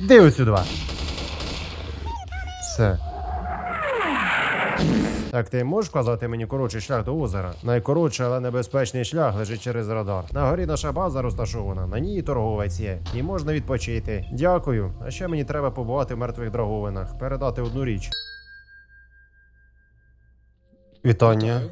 Де отсюди. Все. Так, ти можеш казати мені коротший шлях до озера? Найкоротший, але небезпечний шлях лежить через радар. На горі наша база розташована, на ній торговець є. І можна відпочити. Дякую. А ще мені треба побувати в мертвих драговинах. Передати одну річ. Вітання.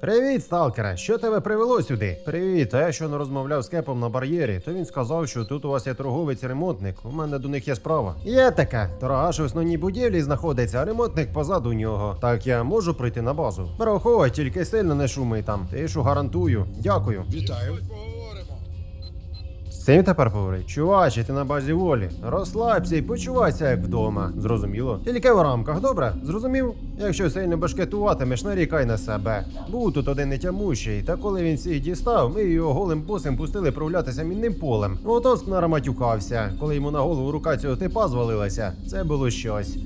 Привіт, сталкере! Що тебе привело сюди? Привіт, а я щойно розмовляв з кепом на бар'єрі, то він сказав, що тут у вас є торговець-ремонтник. У мене до них є справа. Є таке. Торгаш у основній будівлі знаходиться, а ремонтник позаду нього. Так я можу прийти на базу. Проходь, тільки сильно не шумий там. Тишу гарантую. Дякую. Вітаю. З тепер поговорить. Чуваче, ти на базі волі. Розслабся і почувайся як вдома. Зрозуміло? Тільки в рамках, добре? Зрозумів? Якщо сильно башкетуватимеш, нарікай на себе. Був тут один нетямущий, та коли він всіх дістав, ми його голим босим пустили прогулятися мінним полем. Ото скнара матюкався. Коли йому на голову рука цього типа звалилася, це було щось.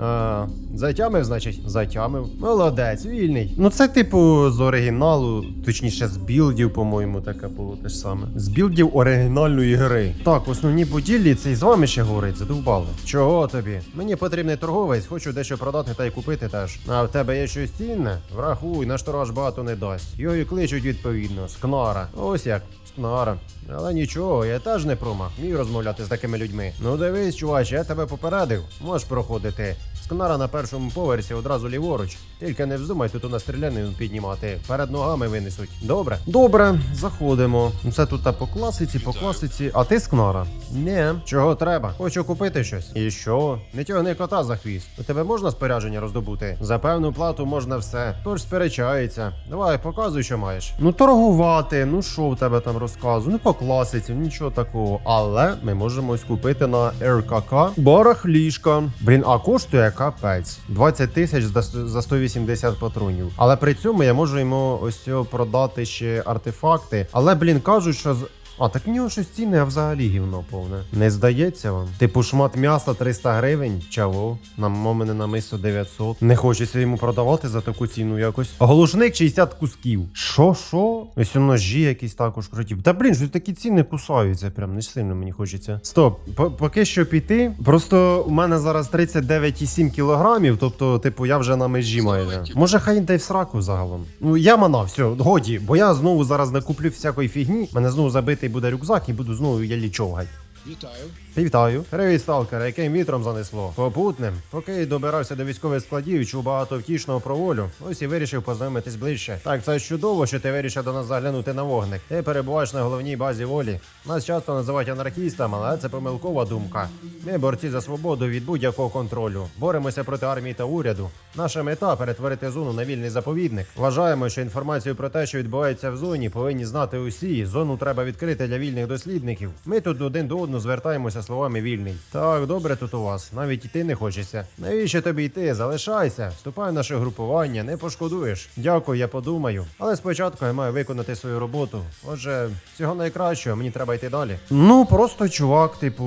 А, затямив, значить, затямив. Молодець, вільний. Ну це типу з оригіналу, точніше з білдів, по-моєму, таке було те ж саме. З білдів оригінальної гри. Так, основні будівлі це і з вами ще говорить, задовбали. Чого тобі? Мені потрібний торговець, хочу дещо продати та й купити теж. А в тебе є щось цінне? Врахуй, наш торгаш багато не дасть. Його і кличуть відповідно. Скнара. Ось як. Скнара. Але нічого, я теж не промах. Міг розмовляти з такими людьми. Ну дивись, чувач, я тебе попередив. Можеш проходити. Скнара на першому поверсі одразу ліворуч. Тільки не вздумай тут у нас стрілянину піднімати. Перед ногами винесуть. Добре? Добре, заходимо. Це тут та по класиці, по класиці. А ти скнара? Не. Чого треба? Хочу купити щось. І що? Не тягни кота за хвіст. У тебе можна спорядження роздобути? За певну плату можна все. Тож сперечається. Давай, показуй, що маєш. Ну торгувати, ну що в тебе там розказу? Ну по класиці, нічого такого. Але ми можемо ось купити на РКК барахлішка. Блін, а коштує капець. 20 тисяч за за 180 патронів. Але при цьому я можу йому ось продати ще артефакти. Але, блін, кажуть, що. А, так в нього щось цінне, а взагалі гівно повне. Не здається вам? Типу шмат м'яса 300 гривень, чаво, на мене на мисо 900. Не хочеться йому продавати за таку ціну якось. Глушник 60 кусків. Що, що? Ось ножі якісь також круті. Та блін, щось такі ціни кусаються. Прям не сильно мені хочеться. Стоп, по- поки що піти. Просто у мене зараз 39,7 кілограмів, тобто, типу, я вже на межі майже. Може, хай дай в сраку загалом. Ну, я мана, все, годі, бо я знову зараз накуплю всякої фігні. Мене знову забитий буде рюкзак і буду знову я човгать. Вітаю. Вітаю. Привіт, сталкера, яким вітром занесло? Попутним. Поки добирався до військових складів, чув багато втішного про волю. Ось і вирішив познайомитись ближче. Так, це чудово, що ти вирішив до нас заглянути на вогник. Ти перебуваєш на головній базі волі. Нас часто називають анархістами, але це помилкова думка. Ми борці за свободу від будь-якого контролю. Боремося проти армії та уряду. Наша мета перетворити зону на вільний заповідник. Вважаємо, що інформацію про те, що відбувається в зоні, повинні знати усі. Зону треба відкрити для вільних дослідників. Ми тут один до одного звертаємося словами вільний. Так, добре тут у вас. Навіть йти не хочеться. Навіщо тобі йти? Залишайся. Вступай в наше групування, не пошкодуєш. Дякую, я подумаю. Але спочатку я маю виконати свою роботу. Отже, всього найкращого, мені треба йти далі. Ну, просто чувак, типу,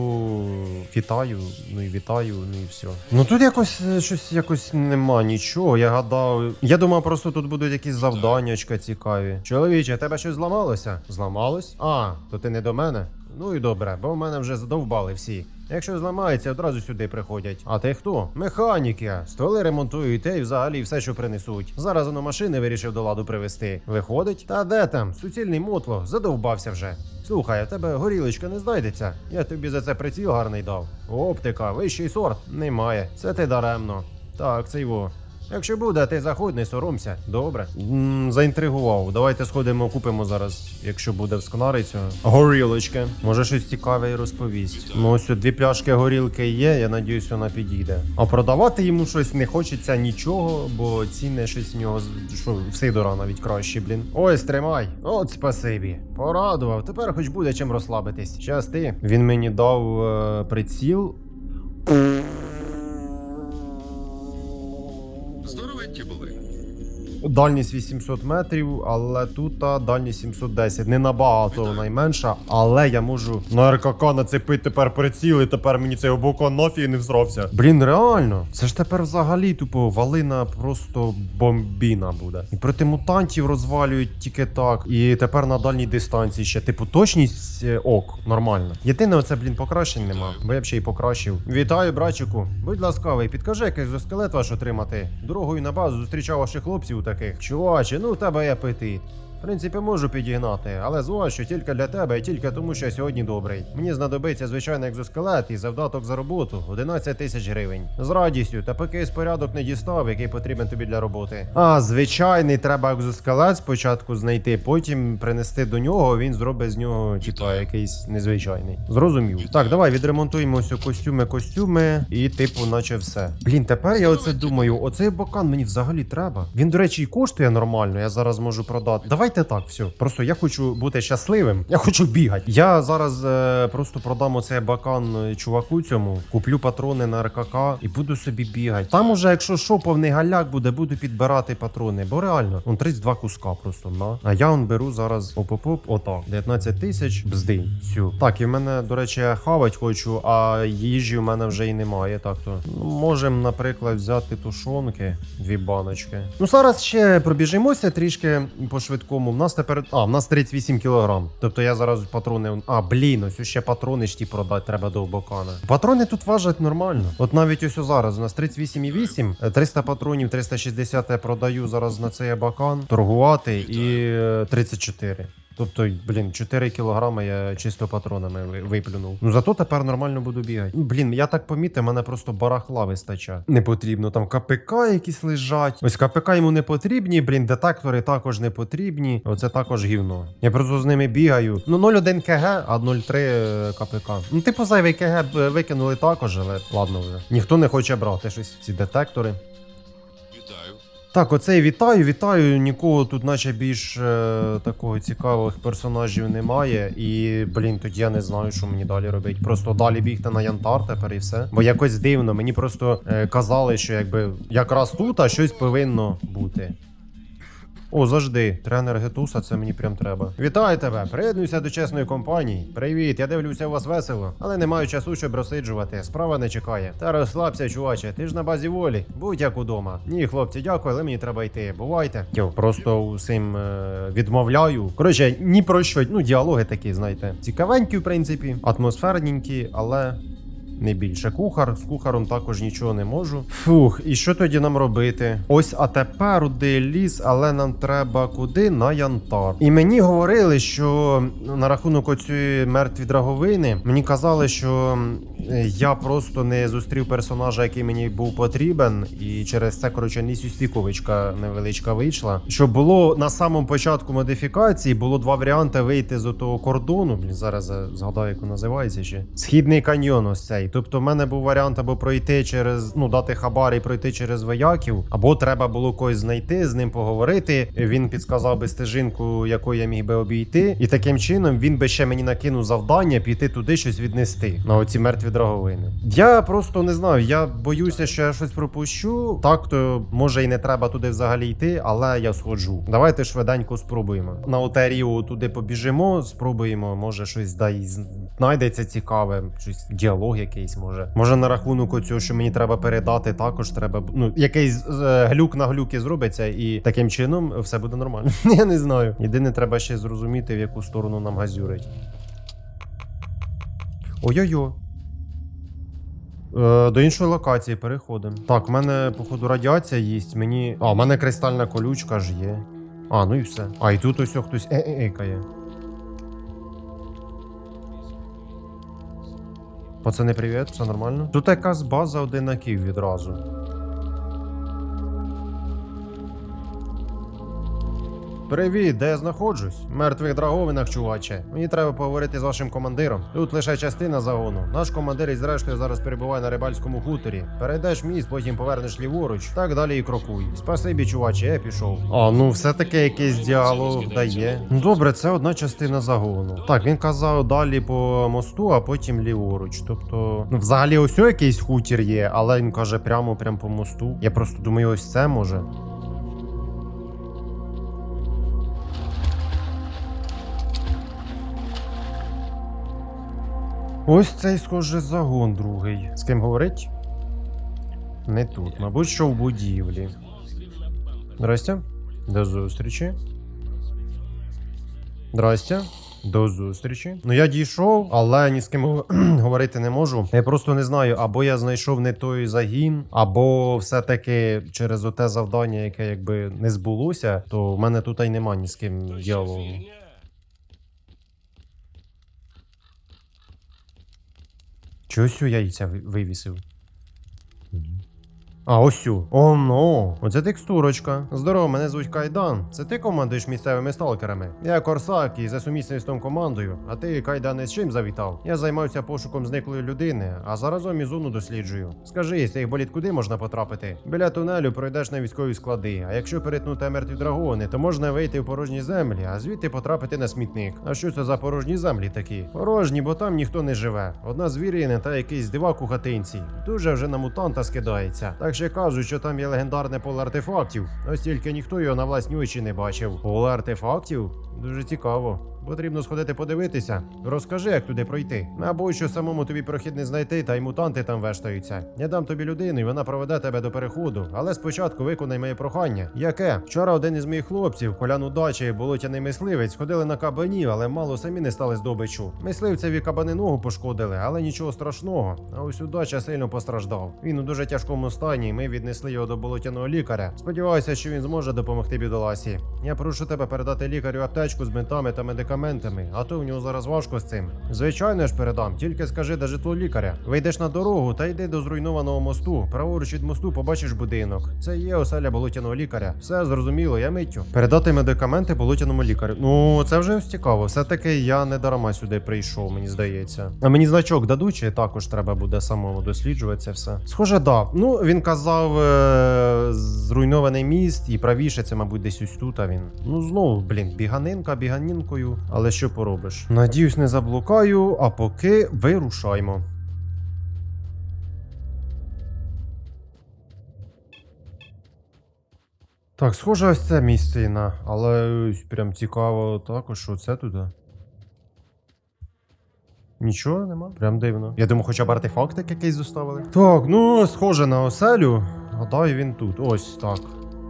вітаю, ну і вітаю, ну і все. Ну тут якось е, щось якось нема нічого. Я гадав. Я думав, просто тут будуть якісь завданнячка цікаві. Чоловіче, тебе щось зламалося? Зламалось? А, то ти не до мене? Ну і добре, бо в мене вже задовбали всі. Якщо зламається, одразу сюди приходять. А ти хто? Механік я. Стволи ремонтують і взагалі все, що принесуть. Зараз воно машини вирішив до ладу привезти. Виходить? Та де там? Суцільний мотло, задовбався вже. Слухай, а тебе горілочка не знайдеться. Я тобі за це приціл гарний дав. Оптика, вищий сорт. Немає. Це ти даремно. Так, це його. Якщо буде, ти заходь, не соромся. Добре. м заінтригував. Давайте сходимо, купимо зараз, якщо буде в сконарицю. Горілочки. Може щось цікаве і розповість. Ну ось дві пляшки горілки є, я надіюсь, вона підійде. А продавати йому щось не хочеться нічого, бо ціни щось в нього що в Сидора навіть краще, блін. Ось тримай. От спасибі. Порадував. Тепер хоч буде чим розслабитись. Щасти. Він мені дав е, приціл. Були. Дальність 800 метрів, але тут дальність 710. Не набагато найменша, але я можу на РКК нацепити тепер приціл, і тепер мені цей обокон нафіг не взрався. Блін, реально, це ж тепер взагалі тупо валина просто бомбіна буде. І проти мутантів розвалюють тільки так. І тепер на дальній дистанції ще, типу, точність е, ок, нормально. Єдине, оце, блін, покращень нема, бо я б ще й покращив. Вітаю, братчику. Будь ласкавий, підкажи, який скелет ваш отримати. Дорогою на базу зустрічав ваших хлопців таких. Чуваче, ну у тебе є апетит. Принципі, можу підігнати, але зваж, що тільки для тебе і тільки тому, що я сьогодні добрий. Мені знадобиться звичайний екзоскелет і завдаток за роботу 11 тисяч гривень. З радістю, та поки із порядок не дістав, який потрібен тобі для роботи. А, звичайний, треба екзоскелет спочатку знайти, потім принести до нього, він зробить з нього, типа, якийсь незвичайний. Зрозумів. Так, давай відремонтуємо ось костюми, костюми, і типу, наче все. Блін, тепер я оце думаю, оцей бокан мені взагалі треба. Він, до речі, і коштує нормально, я зараз можу продати. Давайте так, все. Просто я хочу бути щасливим, я хочу бігати. Я зараз е, просто продам оцей бакан е, чуваку цьому, куплю патрони на РКК і буду собі бігати. Там уже, якщо що, повний галяк буде, буду підбирати патрони. Бо реально, он 32 куска просто на. А я он беру зараз оп-оп-оп, отак. 19 тисяч бзди. Всю. Так, і в мене, до речі, я хавать хочу, а їжі в мене вже і немає. Так то ну, можемо, наприклад, взяти тушонки, дві баночки. Ну зараз ще пробіжимося трішки по швидкому. У нас тепер. А, в нас 38 кілограм. Тобто я зараз патрони. А, блін, ось ще патрони ж ті продати треба до бокана. Патрони тут важать нормально. От навіть ось зараз у нас 38,8, е, 300 патронів, 360 я продаю зараз на цей бакан, торгувати і е, 34. Тобто, блін, 4 кілограми я чисто патронами виплюнув. Ну зато тепер нормально буду бігати. Блін, я так помітив, мене просто барахла вистачає. Не потрібно. Там КПК якісь лежать. Ось КПК йому не потрібні, блін, детектори також не потрібні. Оце також гівно. Я просто з ними бігаю. Ну 0,1 КГ, а 0,3 е, КПК. Ну, типу, зайвий КГ е, викинули також, але ладно вже. Ніхто не хоче брати щось ці детектори. Так, оцей вітаю, вітаю. Нікого тут, наче більш е, такого цікавих персонажів немає. І, блін, тоді я не знаю, що мені далі робити. Просто далі бігти на Янтар тепер і все. Бо якось дивно. Мені просто е, казали, що якби якраз тут а щось повинно бути. О, завжди, тренер Гетуса, це мені прям треба. Вітаю тебе! Приєднуйся до чесної компанії. Привіт, я дивлюся, у вас весело, але не маю часу, щоб розсиджувати. Справа не чекає. Та розслабся, чуваче, ти ж на базі волі. Будь як удома. Ні, хлопці, дякую, але мені треба йти. Бувайте. Йо, просто усім е, відмовляю. Коротше, ні про що. Ну, діалоги такі, знаєте. Цікавенькі, в принципі, атмосферненькі, але. Не більше кухар, з кухаром також нічого не можу. Фух, і що тоді нам робити? Ось, а тепер де ліс, але нам треба куди? На янтар. І мені говорили, що на рахунок оцієї мертві драговини, мені казали, що я просто не зустрів персонажа, який мені був потрібен, і через це, коротше, нісюстіковичка невеличка вийшла. Що було на самому початку модифікації, було два варіанти вийти з того кордону. Блін, зараз згадаю, як називається ще. Східний каньйон ось цей. Тобто, в мене був варіант або пройти через, ну, дати хабар і пройти через вояків, або треба було когось знайти, з ним поговорити. Він підсказав би стежинку, яку я міг би обійти. І таким чином він би ще мені накинув завдання піти туди щось віднести на оці мертві драговини. Я просто не знаю. Я боюся, що я щось пропущу. Так то може і не треба туди взагалі йти, але я сходжу. Давайте швиденько спробуємо. На Отеріо туди побіжимо, спробуємо. Може щось дай знайдеться цікаве, щось діалог якийсь може. Може на рахунок оцього, що мені треба передати, також треба ну якийсь е, глюк на глюки зробиться, і таким чином все буде нормально. Я не знаю. Єдине, треба ще зрозуміти, в яку сторону нам газюрить. Ой-ой-ой. Е, до іншої локації переходимо. Так, в мене, походу, радіація їсть. Мені. А, в мене кристальна колючка ж є. А, ну і все. А, і тут ось хтось е-е-екає. Пацани, привіт, все нормально? Тут якась база одинаків відразу. Привіт, де я знаходжусь? Мертвих драговинах, чуваче. Мені треба поговорити з вашим командиром. Тут лише частина загону. Наш командир із рештою зараз перебуває на рибальському хуторі. Перейдеш міст, потім повернеш ліворуч. Так далі і крокуй. Спасибі, чуваче, я пішов. А ну все таки якийсь діалог дає. Добре, це одна частина загону. Так, він казав далі по мосту, а потім ліворуч. Тобто, ну взагалі ось якийсь хутір є, але він каже прямо прямо по мосту. Я просто думаю, ось це може. Ось цей схоже загон другий. З ким говорить? Не тут, мабуть, що в будівлі. Здрасте. До зустрічі. Здрасте. До зустрічі. Ну я дійшов, але ні з ким говорити не можу. Я просто не знаю, або я знайшов не той загін, або все-таки через оте завдання, яке якби не збулося, то в мене тут й нема ні з ким діалогу. Чогось у яйця вивісив. А ось. О, ну. Оце текстурочка. Здорово, мене звуть Кайдан. Це ти командуєш місцевими сталкерами. Я Корсак і за сумісництвом командою. А ти, Кайдане, з чим завітав? Я займаюся пошуком зниклої людини, а заразом і зону досліджую. Скажи, з цих боліт куди можна потрапити? Біля тунелю пройдеш на військові склади. А якщо перетнути мертві драгони, то можна вийти в порожні землі, а звідти потрапити на смітник. А що це за порожні землі такі? Порожні, бо там ніхто не живе. Одна звірина та якийсь дивак у хатинці. Дуже вже на мутанта скидається. Так ще кажуть, що там є легендарне поле артефактів. Ось тільки ніхто його на власні очі не бачив. Поле артефактів? Дуже цікаво. Потрібно сходити подивитися. Розкажи, як туди пройти. Мабуть, що самому тобі прохід не знайти, та й мутанти там вештаються. Я дам тобі людину, і вона проведе тебе до переходу. Але спочатку виконай моє прохання. Яке? Вчора один із моїх хлопців, колян удачі болотяний мисливець, ходили на кабанів, але мало самі не стали здобичу. Мисливцеві кабани ногу пошкодили, але нічого страшного. А ось удача сильно постраждав. Він у дуже тяжкому стані, і ми віднесли його до болотяного лікаря. Сподіваюся, що він зможе допомогти бідоласі. Я прошу тебе передати лікарю аптечку з бинтами та медикаментами, а то в нього зараз важко з цим. Звичайно ж передам, тільки скажи, де житло лікаря. Вийдеш на дорогу та йди до зруйнованого мосту. Праворуч від мосту побачиш будинок. Це є оселя болотяного лікаря. Все зрозуміло, я миттю. Передати медикаменти болотяному лікарю. Ну це вже цікаво. Все таки я не дарма сюди прийшов, мені здається. А мені значок дадуть, чи також треба буде самому досліджувати це все. Схоже, да. Ну він казав е- зруйнований міст, і правіше це, мабуть, десь ось тут. А він. Ну знову, блін, біганинка, біганінкою. Але що поробиш? Надіюсь, не заблукаю, а поки вирушаймо. Так, схоже, ось це місцина, але ось прям цікаво також, що це туди. Нічого нема, прям дивно. Я думаю, хоча б артефактик якийсь доставили. Так, ну схоже на оселю. Гадаю, він тут. Ось так.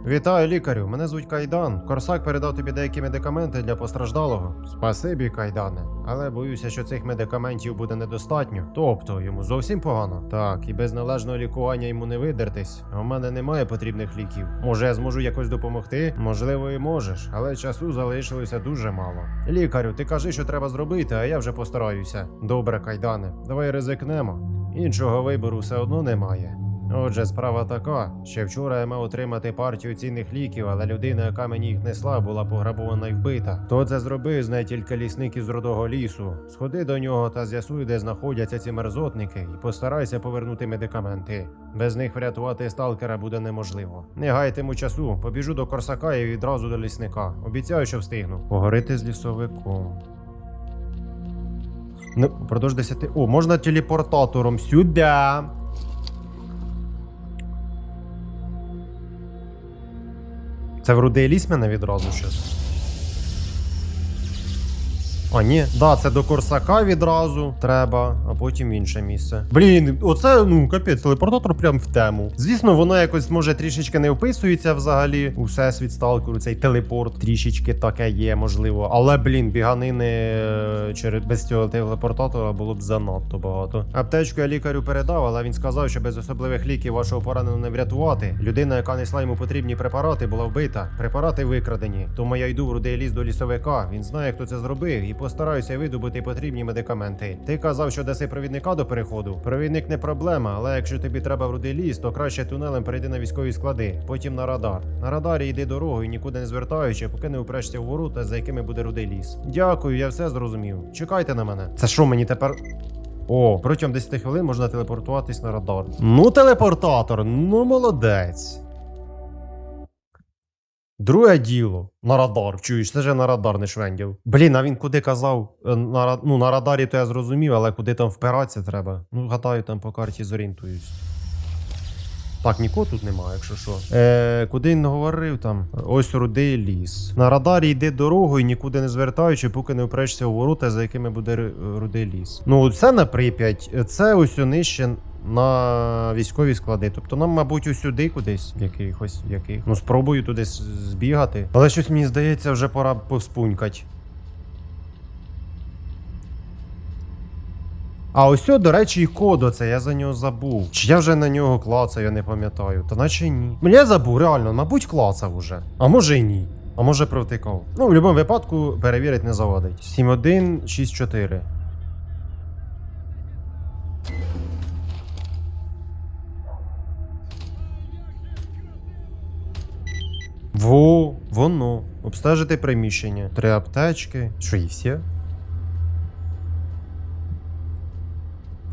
Вітаю, лікарю. Мене звуть Кайдан. Корсак передав тобі деякі медикаменти для постраждалого. Спасибі, Кайдане. Але боюся, що цих медикаментів буде недостатньо. Тобто йому зовсім погано. Так, і без належного лікування йому не видертись. В мене немає потрібних ліків. Може, я зможу якось допомогти? Можливо, і можеш, але часу залишилося дуже мало. Лікарю, ти кажи, що треба зробити, а я вже постараюся. Добре, Кайдане, давай ризикнемо. Іншого вибору все одно немає. Отже, справа така. Ще вчора я мав отримати партію цінних ліків, але людина, яка мені їх несла, була пограбована і вбита. Хто це зробив, знає тільки лісник із родого лісу. Сходи до нього та з'ясуй, де знаходяться ці мерзотники, і постарайся повернути медикаменти. Без них врятувати сталкера буде неможливо. Не гайтиму часу, побіжу до корсака і відразу до лісника. Обіцяю, що встигну. Поговорити з лісовиком. Ну, продовж 10... О, можна телепортатором сюди. Це в ліс мене відразу щас. А, ні, да, це до Корсака відразу треба, а потім інше місце. Блін, оце ну капець, телепортатор прям в тему. Звісно, воно якось може трішечки не вписується взагалі. У всесвіт сталкеру цей телепорт трішечки таке є, можливо. Але блін, біганини е, через без цього телепортатора було б занадто багато. Аптечку я лікарю передав, але він сказав, що без особливих ліків вашого пораненого не врятувати. Людина, яка несла йому потрібні препарати, була вбита. Препарати викрадені. Тому я йду в рудий ліс до лісовика. Він знає, хто це зробив, і постараюся видобути потрібні медикаменти. Ти казав, що даси провідника до переходу. Провідник не проблема, але якщо тобі треба в рудий ліс, то краще тунелем перейди на військові склади, потім на радар. На радарі йди дорогою, нікуди не звертаючи, поки не упрешся в ворота, за якими буде рудий ліс. Дякую, я все зрозумів. Чекайте на мене. Це що мені тепер? О, протягом 10 хвилин можна телепортуватись на радар. Ну, телепортатор, ну молодець. Друге діло на радар. Чуєш, це же на радар не швендів. Блін, а він куди казав? Е, На, ну, на радарі то я зрозумів, але куди там впиратися треба. Ну, гадаю, там по карті зорієнтуюсь. Так, нікого тут немає, якщо що. Е, куди він говорив там? Ось рудий ліс. На радарі йди дорогою, нікуди не звертаючи, поки не впрешся у ворота, за якими буде рудий ліс. Ну, це на Прип'ять, це ось нижче на військові склади. Тобто нам, мабуть, усюди кудись, якихось, яких. Ну, спробую туди збігати. Але щось мені здається, вже пора повспунькать. А ось, о, до речі, і код оце, я за нього забув. Чи я вже на нього клацав, я не пам'ятаю. Та наче ні. Мені я забув, реально, мабуть, клацав уже. А може і ні. А може провтикав. Ну, в будь-якому випадку перевірити не завадить. 7164. Во, воно. Обстежити приміщення. Три аптечки. Що і всі?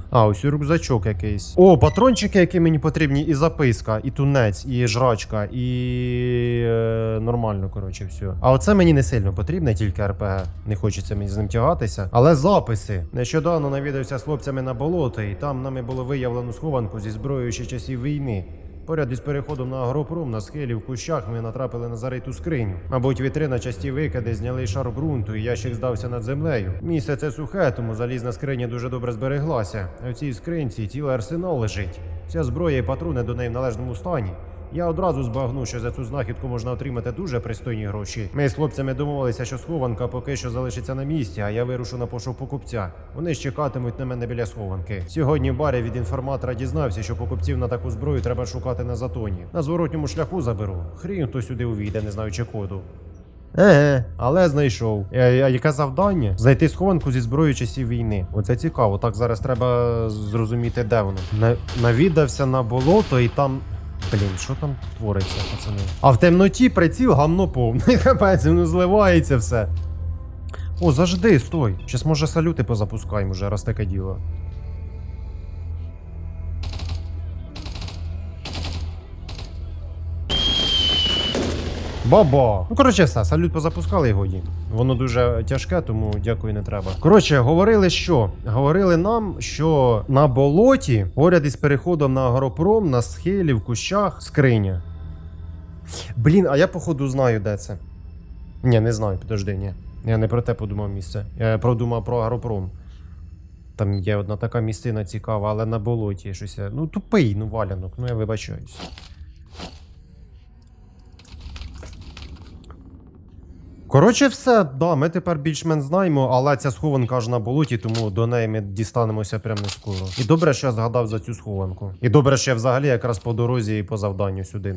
А, ось і рюкзачок якийсь. О, патрончики, які мені потрібні, і записка, і тунець, і жрачка, і е, нормально, коротше, все. А оце мені не сильно потрібне, тільки РПГ. Не хочеться мені з ним тягатися. Але записи. Нещодавно навідався з хлопцями на болото, і там нами було виявлено схованку зі зброєю ще часів війни. Поряд із переходом на агропром на схилі в кущах ми натрапили на зариту скриню. Мабуть, вітрина часті викиди зняли шар ґрунту, і ящик здався над землею. Місце це сухе, тому залізна скриня дуже добре збереглася. А в цій скринці цілий арсенал лежить. Вся зброя і патрони до неї в належному стані. Я одразу збагнув, що за цю знахідку можна отримати дуже пристойні гроші. Ми з хлопцями домовилися, що схованка поки що залишиться на місці, а я вирушу на пошук покупця. Вони ж чекатимуть на мене біля схованки. Сьогодні барі від інформатора дізнався, що покупців на таку зброю треба шукати на затоні. На зворотньому шляху заберу. Хрін хто сюди увійде, не знаючи коду. Еге, але знайшов. А, а яке завдання? Знайти схованку зі зброєю часів війни. Оце цікаво. Так зараз треба зрозуміти, де воно. На, навідався на болото і там. Блін, що там твориться, пацани? А в темноті приціл гамно повне. Капець, воно зливається все. О, завжди, стой. Щас може салюти позапускаємо вже, раз таке діло. Баба! Ну, коротше, все, салют позапускали і годі. Воно дуже тяжке, тому дякую, не треба. Коротше, говорили що? Говорили нам, що на болоті, поряд із переходом на агропром, на схилі, в кущах, скриня. Блін, а я походу знаю, де це. Ні, не знаю, підожди, ні. Я не про те подумав місце. Я продумав про агропром. Там є одна така місцина цікава, але на болоті щось. Ну, тупий, ну валянок, ну я вибачаюсь. Коротше, все, да, ми тепер більш-менш знаємо, але ця схованка аж на болоті, тому до неї ми дістанемося прямо не скоро. І добре, що я згадав за цю схованку. І добре, що я взагалі якраз по дорозі і по завданню сюди.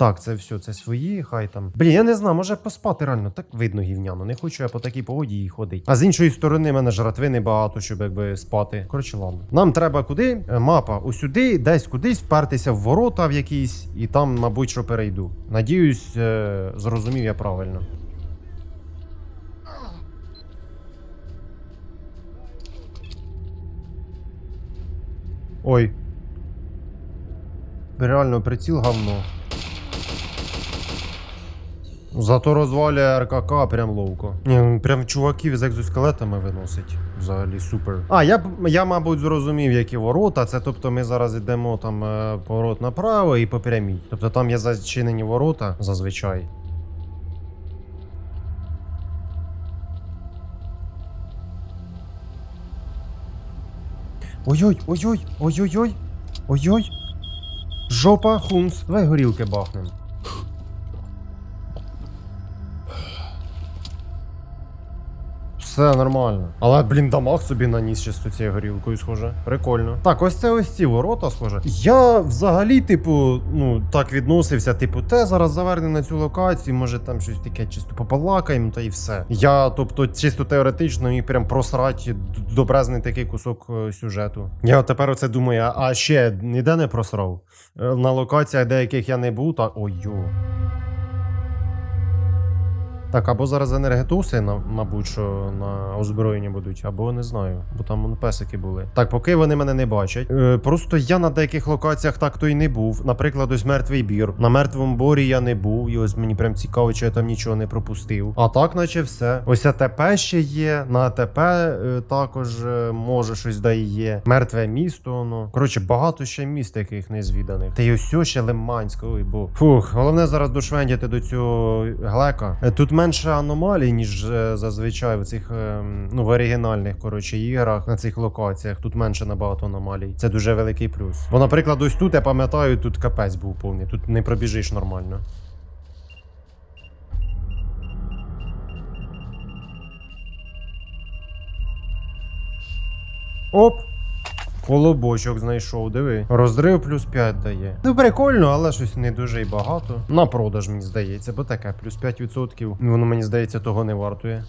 Так, це все, це свої, хай там. Блін, я не знаю, може поспати реально, так видно гівняно. Не хочу я по такій погоді і ходити. А з іншої сторони, мене жратви багато, щоб якби спати. Коротше, ладно. Нам треба куди? Е, Мапа. Усюди, десь кудись впертися в ворота в якісь, і там, мабуть, що перейду. Надіюсь, е, зрозумів я правильно. Ой. Реально приціл говно. Зато розвалює РКК прям ловко. Ні, ну, прям чуваків з екзоскелетами виносить. Взагалі супер. А, я, я, мабуть, зрозумів, які ворота. Це тобто ми зараз йдемо там е, поворот направо і по прямій. Тобто там є зачинені ворота зазвичай. Ой-ой, ой-ой, ой-ой-ой. Ой-ой. Жопа, хунс. Давай горілки бахнем. Все нормально. Але, блін, дамаг собі наніс ще з цією горілкою, схоже. Прикольно. Так, ось це ось ці ворота, схоже. Я взагалі, типу, ну, так відносився, типу, те зараз заверне на цю локацію, може там щось таке чисто попалакаємо, та і все. Я, тобто, чисто теоретично міг прям просрати добрезний такий кусок е, сюжету. Я тепер оце думаю, а ще ніде не просрав. Е, На локаціях деяких я не був, та. Ой-йо. Так, або зараз енергетуси, мабуть, що на озброєнні будуть, або не знаю, бо там песики були. Так, поки вони мене не бачать. Е, просто я на деяких локаціях так то й не був. Наприклад, ось мертвий бір. На мертвому борі я не був, і ось мені прям цікаво, чи я там нічого не пропустив. А так, наче все. Ось АТП ще є. На АТП е, також е, може щось да є. Мертве місто, воно. Коротше, багато ще міст яких не звіданих. Та й ось ще Лиманськ, ой бо. Фух, головне зараз дошвендяти до цього глека. Е, Тут менше аномалій, ніж е, зазвичай в цих ем, ну, в оригінальних коротше іграх на цих локаціях. Тут менше набагато аномалій. Це дуже великий плюс. Бо, наприклад, ось тут я пам'ятаю, тут капець був повний. Тут не пробіжиш нормально. Оп! Колобочок знайшов, диви. Розрив плюс 5 дає. Ну прикольно, але щось не дуже й багато. На продаж, мені здається, бо таке, плюс 5%. Воно мені здається, того не вартує.